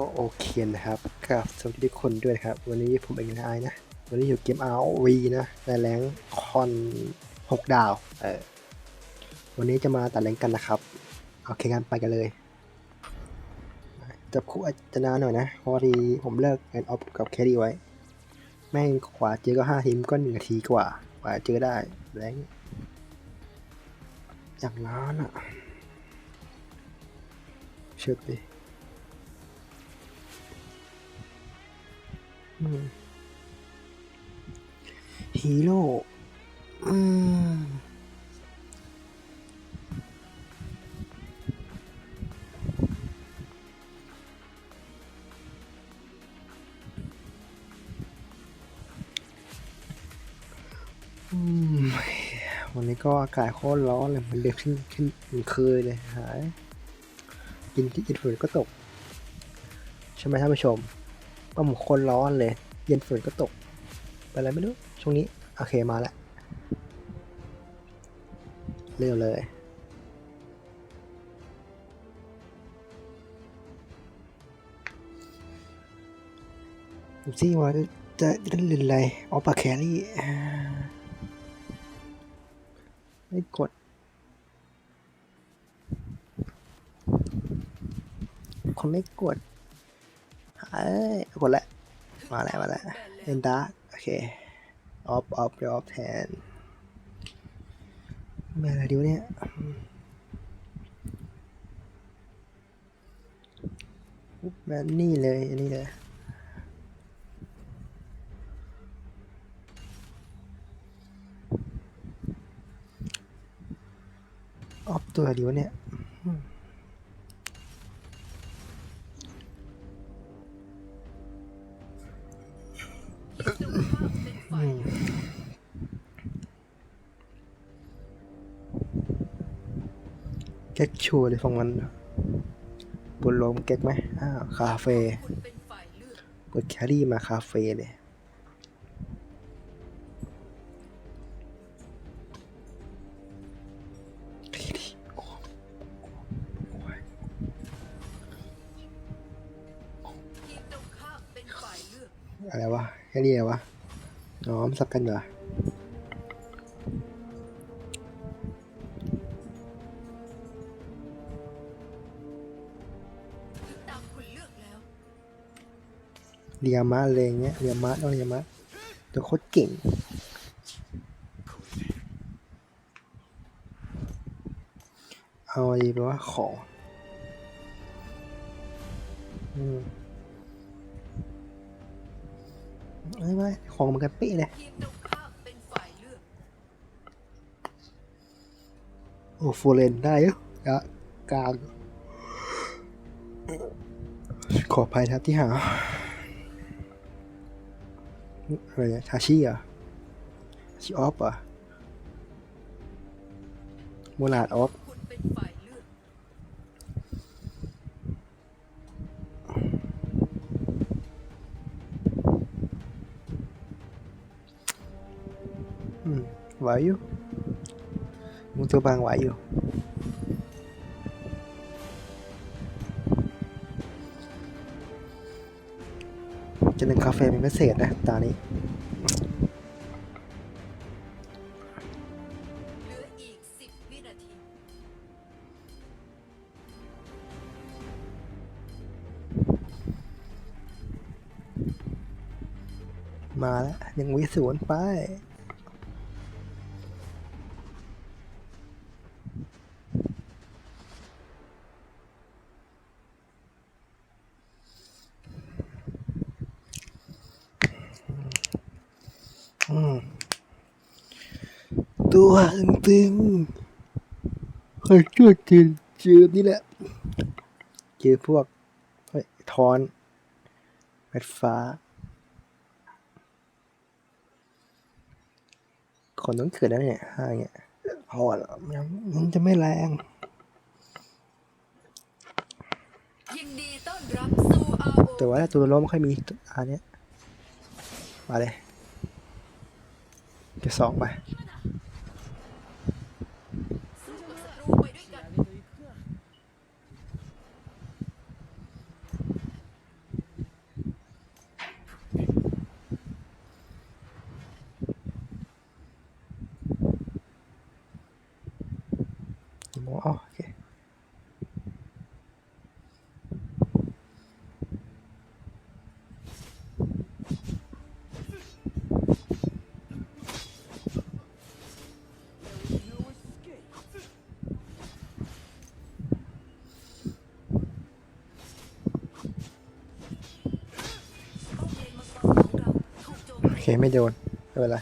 ก็โอเคนะครับกับสวัสดีทุกคนด้วยครับ วันนี้ผมเองนายนะ วันนี้อยู่เกม RV นะในแรงคอน6ดาว เออ วันนี้จะมาตัดแรงกันนะครับ โอเคงั้นไปกันเลย จับคู่อาจนาหน่อยนะพราะว่าทีผมเลิกแอนออฟกับแครี่ไว้ แม่งขวาเจอก็5ทีมก็หนึ่งนาทีกว่า กว่าเจอได้แรงอย่างนั้นอะเชิดดิอื ฮีโร่อืมอืมวันนี้ก็อากาศโคตรร้อนเลยมันเดือดขึ้นขึ้นเหมือนเคยเลยหายกินที่กินฝนก็ตก ใช่ไหมท่านผู้ชม ก็เหมือนคนร้อนเลย เย็นฝนก็ตก ไปอะไรไม่รู้ ช่วงนี้ โอเคมาแล้ว เร็วเลย ดูสิว่าจะจะเล่นอะไรออปาแครี่อ่ไม่กด คนไม่กด เอ้ยกดแล้วมาแล้วมาแล้วเอ็นดาโอเคออฟออฟออฟแทนไม่อะไรดีวเนี่ยแบบนี่เลยอันนี้เลยออฟตัวเดียวเนี่ย ก๊กชัวร์เลยฟังมันบนลมเก๊กไหมอ้าวคาเฟ่คุณเป็นฝ่ายเลือกกดแครี่มาคาเฟ่เลยทีมตรงข้ามเป็นฝ่ายเลือกอะไรวะแค่นี้เหรอวะ อ๋อมันสับกันเหรอ เรียมาอะไรเงี้ยเรียมาต้องเรียมาตัวโคตรเก่งเอาอะไรแปลว่าของอืมไม่ไม่ของมันกันเป๊ะเลยทีมตรงข้ามเป็นฝ่ายโอ้โฟเรนได้เยอะกะกลางขออภัยนะครับที่หา อะไรเนี่ยชาชีเหรอะชิออฟเหรอะมูลาดออฟไหวอยู่มึงตัวบางไหวอยู่ จะเป็นคาเฟ่เป็นพิเศษนะตานี้มาแล้วยังวิสวนไป ตัวตึงๆเฮ้ยเจอเจอเจอนี่แหละเจอพวกเฮ้ยทอนแมดฟ้า คนต้องเกิดแล้วเนี่ยห้าเงี้ยพอแล้วมันมันจะไม่แรงยินดีต้อนรับสู่ RO แต่ว่าตัวล้มไม่ค่อยมีอันเนี้ยมาเลย เดี๋ยวสองไป สู้กับศัตรูไปด้วยกัน เค ไม่โดน ไม่เป็นไร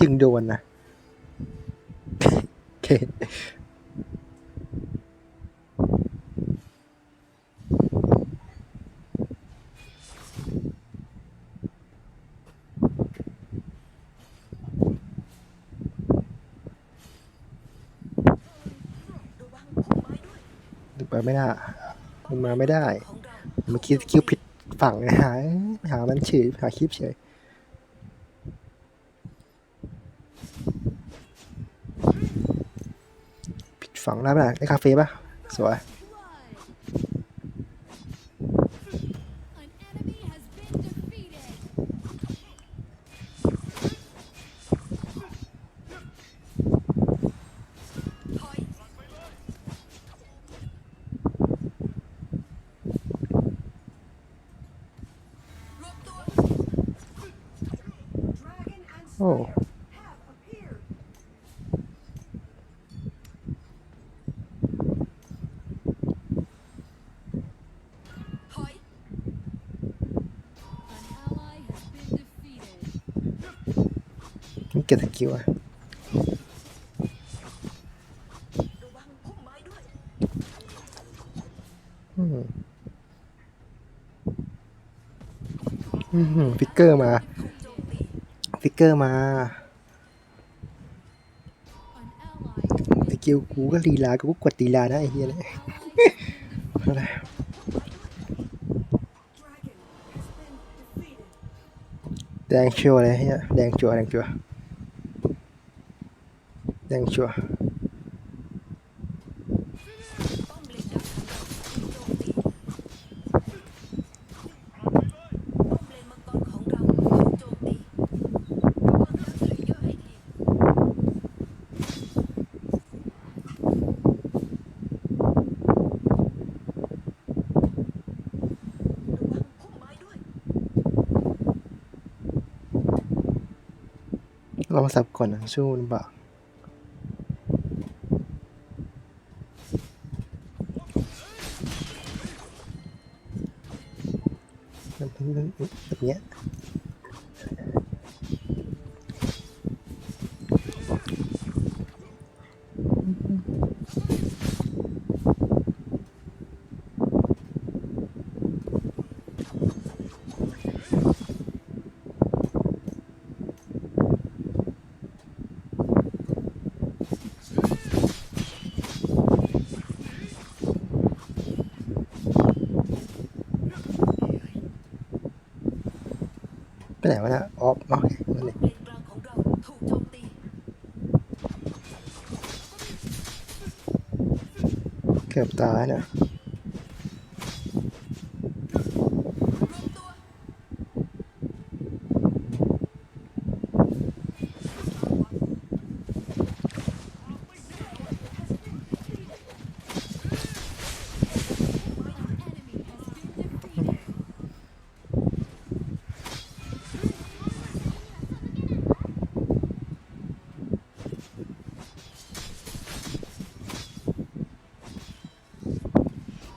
จึงโดนนะโอเค ไม่ได้มันมาไม่ได้เมื่อกี้คิวผิดฝั่งไงหาหามันเฉยหาคลิปเฉยผิดฝั่งได้ปะล่ะได้คาเฟ่ปะสวย เก็บสกิลอะระวังพุ่มไม้ด้วอืมอืมฟิกเกอร์มาตีฟิกเกอร์มา An ally has been สกิลกูก็ลีลากูก็กดลีลานะไอ้เหี้ยเลยอะไรแดงชัวเลยเฮียแดงชัวแดงชัว ร์แดงชัวร์เราถูกโจมตีป้อมเลนมังกรของเราถูกโจมตีระวังแล้วทริกเกอร์ให้ทีระวังพุ่มไม้ด้วยเรามาสับก่อนนะสู้ลำบาก แบบเนี้ย ไปไหนวะเนะออฟโอเคนั่นเองเลนกลางของเราถูกโจมตีเกือบตายนะ รวมตัว enemy has been defeated.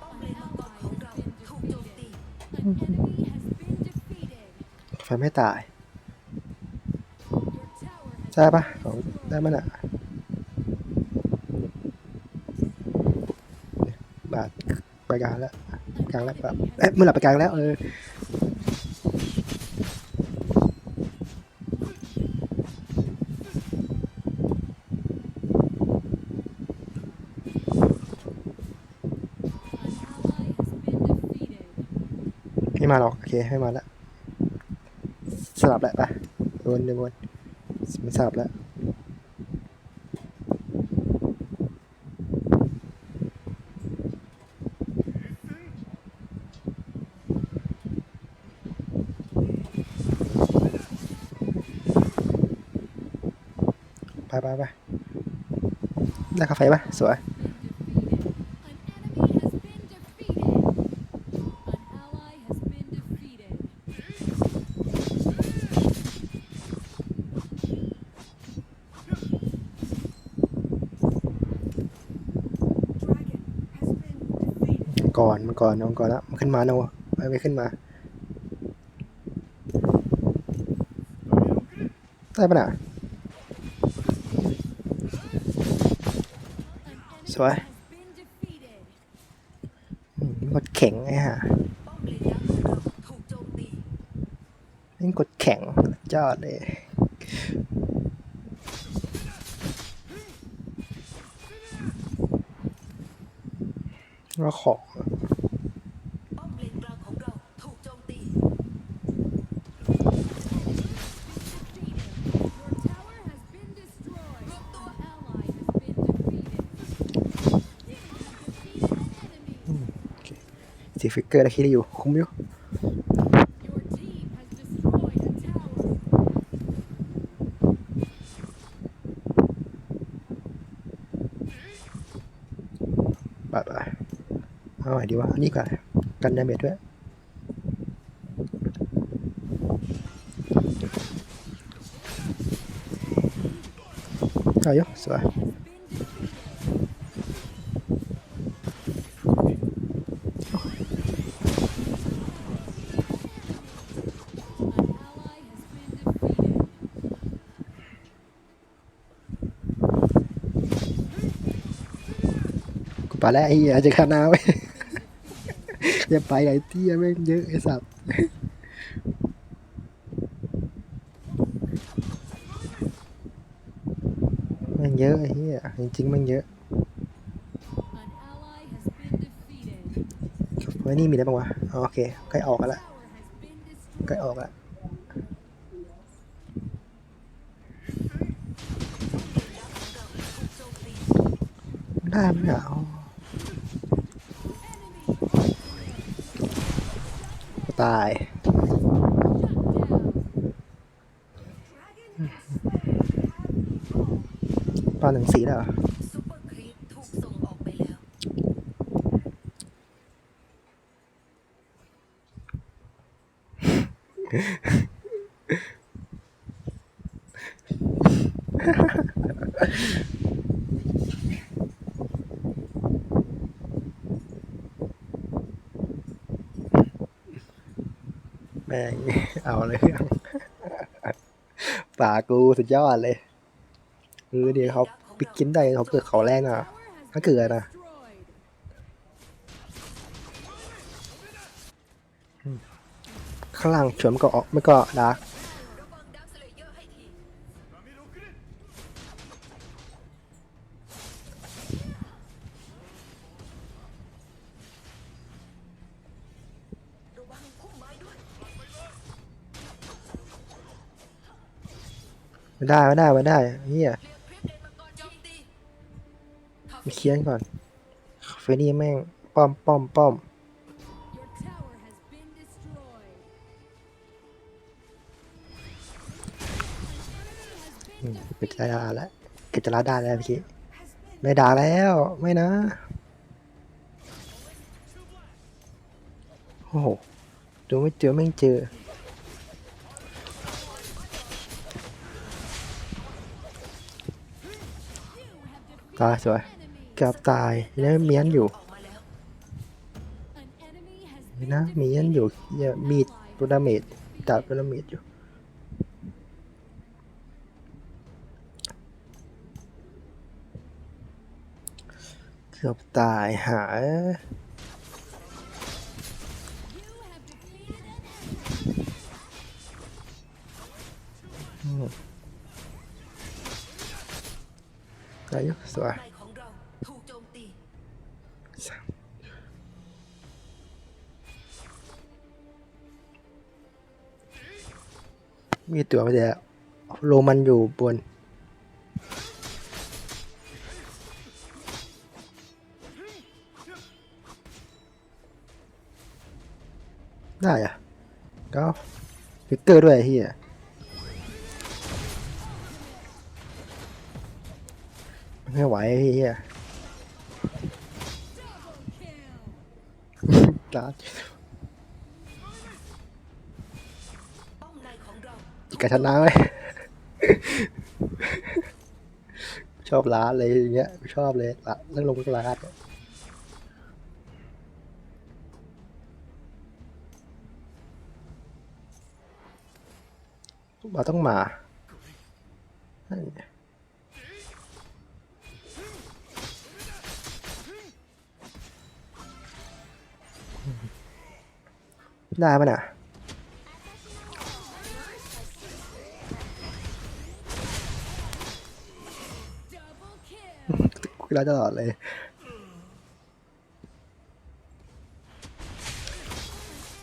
ป้อมเลนมังกรของเราถูกโจมตี An enemy has been defeated. ไฟไม่ตายใช่ปะของได้มันอะบาทไปกลางแล้วกลางแล้วแบบเอ๊ะมือหลับไปกลางแล้วเออ ม่มาหรอก โอเคไม่มาแล้ว สลับแล้วไปวนวนวนมันสลับแล้วไปไปไปได้กาแฟปะสวย กรมังกรมังกรแล้วมันขึ้นมาโนไม่ไม่ขึ้นมาได้ปะน่ะ An enemy Sorry. has been defeated. อืมมันกดแข็งไอ้ห่าเลนดักของเราถูกโจมตีมันกดแข็งยอดเลยแล้วของ ป้อมเลนกลางของเราถูกโจมตี Your tower has been destroyed. An ally has been defeated. ว่าของสีฟิกเกอร์และคิริอยู่คุ้มอยู่ Your team has destroyed a tower. ไปไปเอาไห นดีวะอันนี้ก่อนกันดาเมจด้วยเอาอยู่สวยกูไปแล้วไอ้เหี้ยจะขานาไว้ อย่าไปไอ้เตี้ยแม่งเยอะไอ้สัตว์ม่งเยอะไอ้เหี้ยจริงๆม่งเยอะเฮ้ยนี่มีอะไรบ้างวะโอเคใกล้ออกกันละใกล้ออกละได้ไหมอะอ๋อ ตายปลาหนึ่งสีแล้วซุปเปอร์ครีปถูกส่งออกไปแล้ว แม่งเอาเลยเรื่องป่ากูสุดยอดเลยคือเดี๋ยวเขาปิกินได้เขาเกิดเขาแรงอะ ถ้าเกิดนะข้างล่างฉวนมันก็ออกไม่ก็ดาร์ ไม่ได้ไม่ได้ไม่ได้เฮียมีเคียนก่อนเฟนี่แม่งป้อมป้อมป้อมเก็บจะลาแล้วเก็บจะลาได้แล้วเมื่ไม่ด่าแล้วไม่นะโอ้โหดูไม่เจอแม่เจอ ตายสวยเกือบตายแล้วเมียนอยู่นะเมียนอยู่เหี้ยมีดตัวดาเมจดาบตัวดาเมจอยู่เกือบตายหา ได้อยู่สวยในของเราถูกโจมตีมีตัวไม่ได้แล้วโรมันอยู่บนได้อะก็ฟิกเกอร์ด้วยไอ้เฮีย ไม่ไหวพี่เฮียตาจิกาชนะไหมชอบร้านเลยอย่างเงี้ยชอบเลยละเรื่องลงร้านมาต้องมา ไงได้ปะน่ะ Double kill. กูได้ตลอดเลย An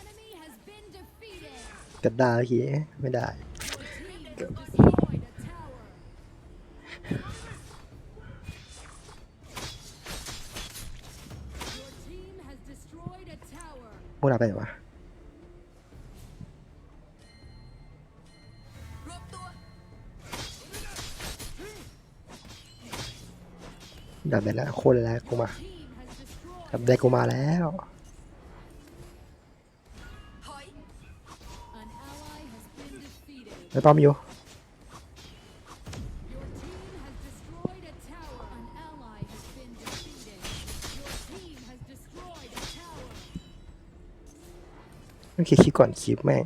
enemy has been defeated. กัดได้เมื่อกี้ไม่ได้ Your team has destroyed a tower. Your team has destroyed a tower. พวกเราไปไหนวะ ดับไปแล้วโคตรแล้วกูมาดับได้กูมาแล้วไล้วป้อมอยู่ต้องคิดก่อนคลิปแม่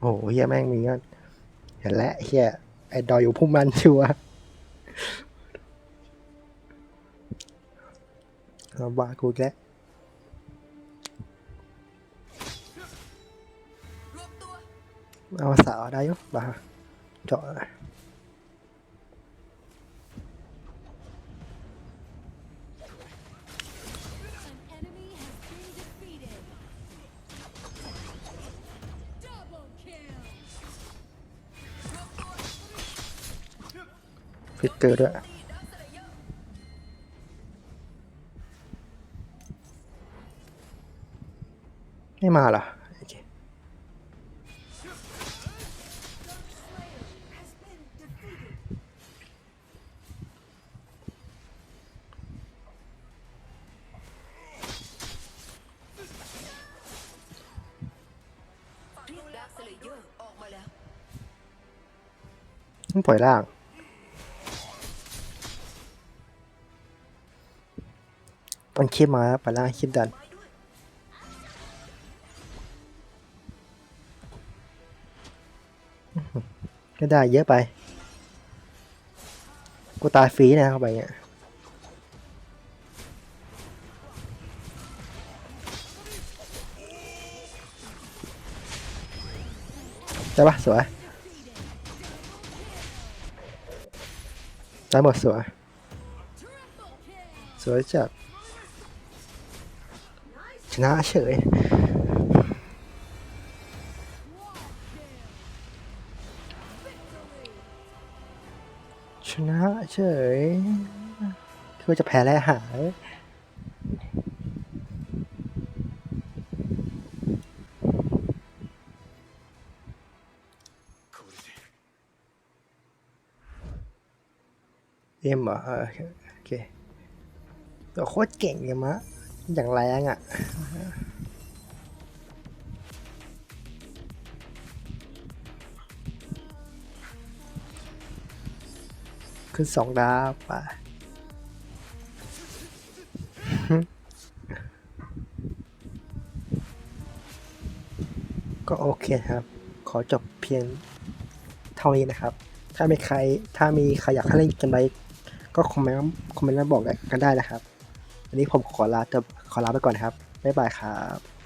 โอ้โหเฮียแม่งมีก็เห็นแล้วเฮียไอ้ดอยอยู่พุ่มมันชัวร์เอาบ้ากูอีกแล้วเอาสาวได้ยุบ้าเจาะ เกอร์ด้วยไม่มาเหรอโอเคเรียกดักสเลเยอร์ออกมาแล้วต้องปล่อยล่าง มันคลิปมาปล่อยล่าคลิปดันได้วยก็ได้เยอะไป กูตายฟรีนะเข้าไปเนี่ยได้ปะสวยได้หมดสวย สวยจัด นะเฉย ชนะเฉยคิดว่าจะแพ้และหายเอ็มเหรอโอเคโคตรเก่งเลยมะ อย่างแรงอะขึ้นสองดาวไปก็โอเคครับ ขอจบเพียงเท่านี้นะครับ ถ้ามีใคร ถ้ามีใครอยากให้เล่นกันไปก็คอมเมนต์ คอมเมนต์มาบอกกันได้นะครับ วันนี้ผมขอลาจะ ขอลาไปก่อนนะครับ บ๊ายบายครับ